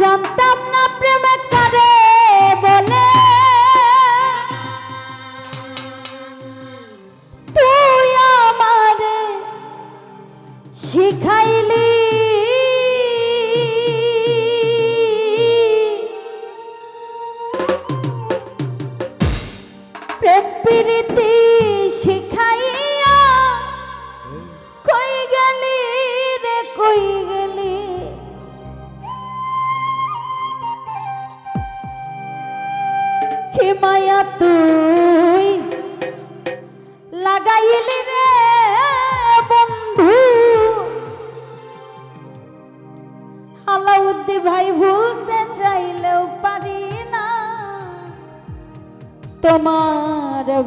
জানতাম না প্রেম করে বলে। তুই আমারে শিখাইলি। প্রেম প্রীতি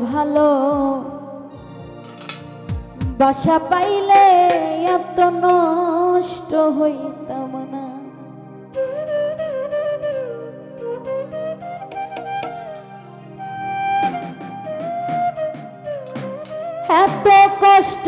ভালো। বাসা পাইলে এত নষ্ট হইতাম না। এত কষ্ট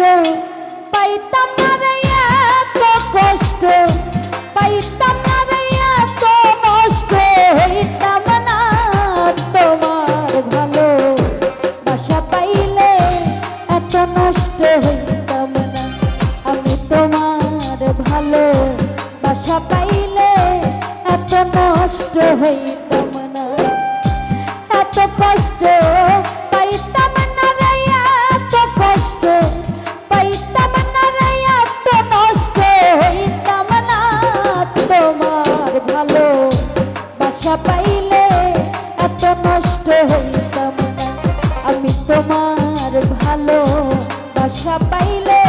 তোমার ভালো বাসা পাইলে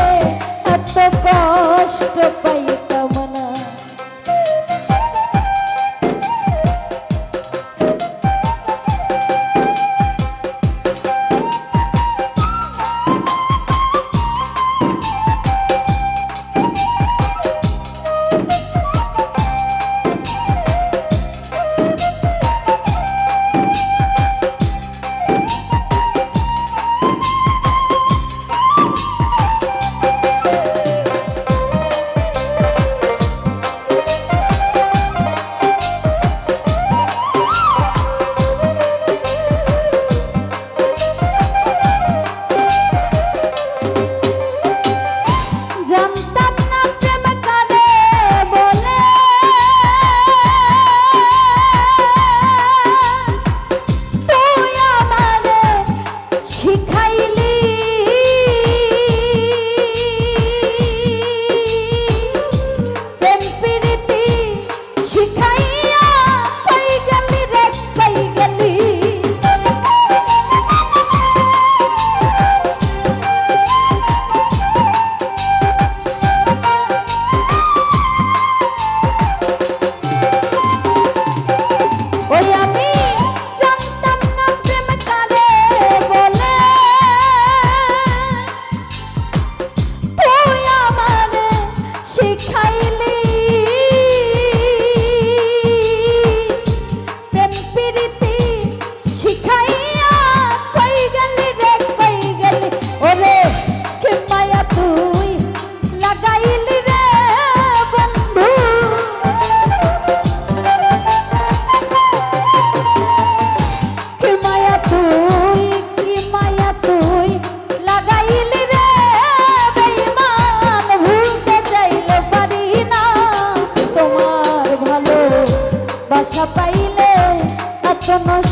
এত কষ্ট পাই।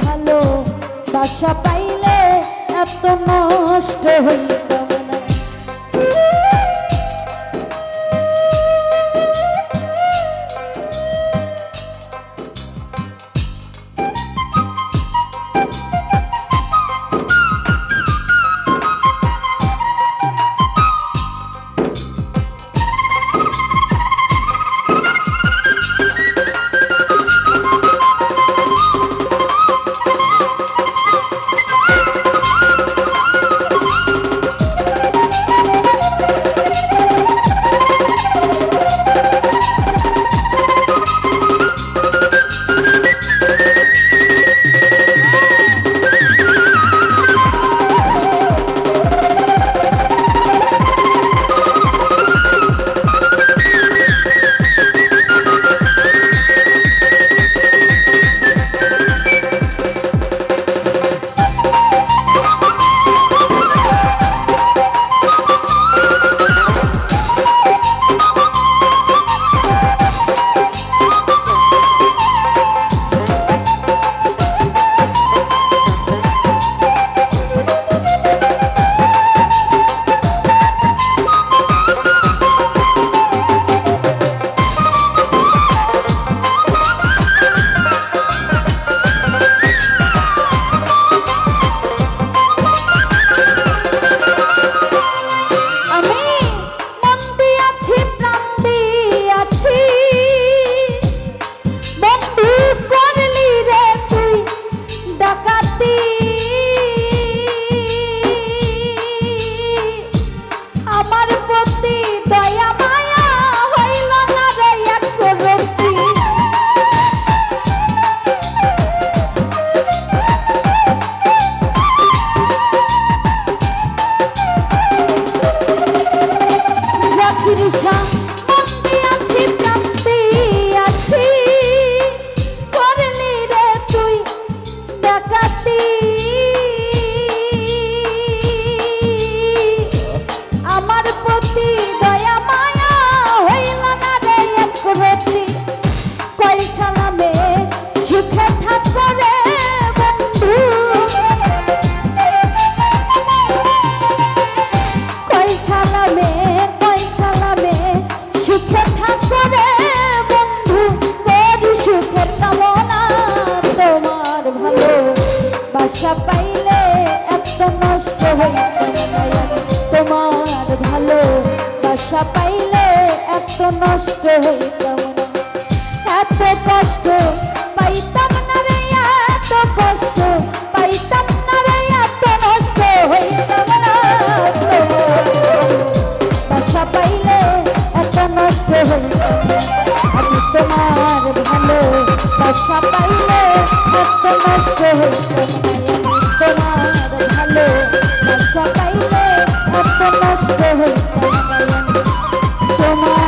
ভালো বাসা পাইলে এত নষ্ট হইতো। তোমার ভালো বাসা পাইলে এত নষ্ট হইতাম না। এত কষ্ট পাইতাম না রে, এত কষ্ট পাইতাম না রে, এত নষ্ট হইতাম না। বাসা পাইলে এত নষ্ট হইতাম আমি তোমার ভালো বাসা পাইলে এত নষ্ট হইতাম। তোমার ভালো বাসা পাইলে এত নষ্ট হইতাম তোমার